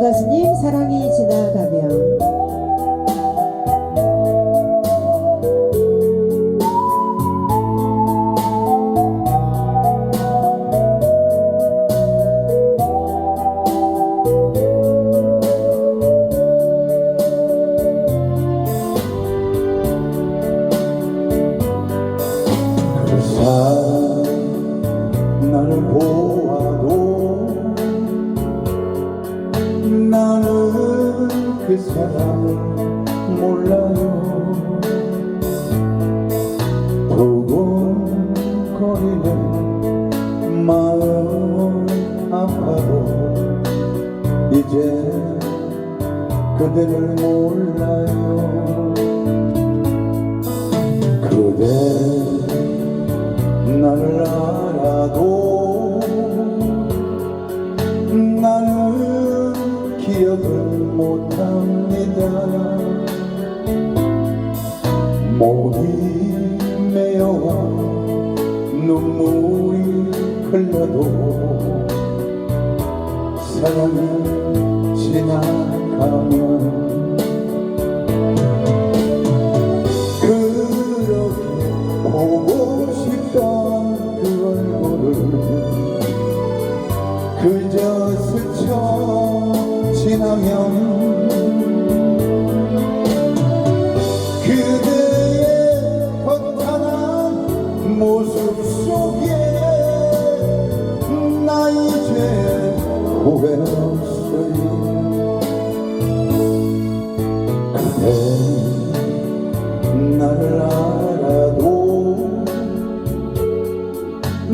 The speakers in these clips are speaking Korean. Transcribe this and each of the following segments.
가수님 사랑이 지나가면 나는 그 사람을 몰라요. 두근거리는 마음 아파도 이제 그대를 몰라요. 그대 나를 알아도 못합니다. 목이 메어 눈물이 흘러도 사랑이 지나가면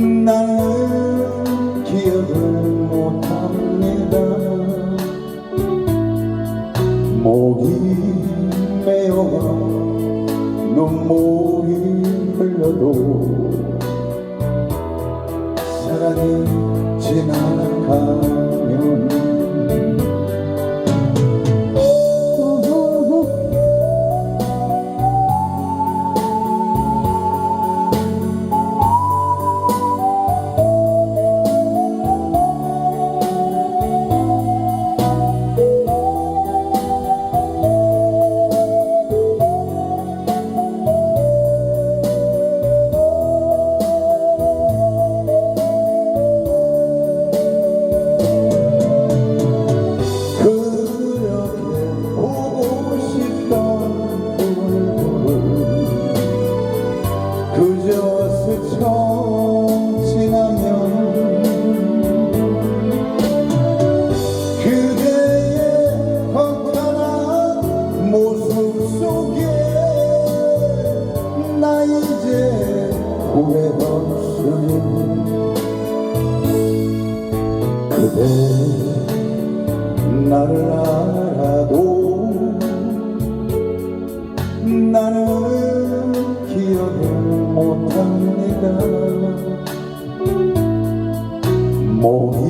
나는 기억을 못합니다. 목이 메어 눈물이 흘러도 사랑이 지나가 후회 없으니 그대 나를 알아도 나는 기억을 못합니다. 목이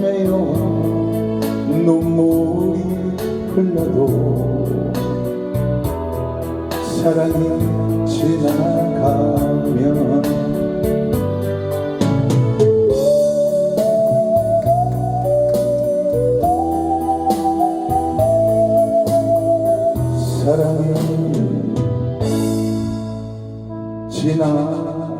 메어 눈물이 흘러도 사랑이 지나가면 사랑이 지나가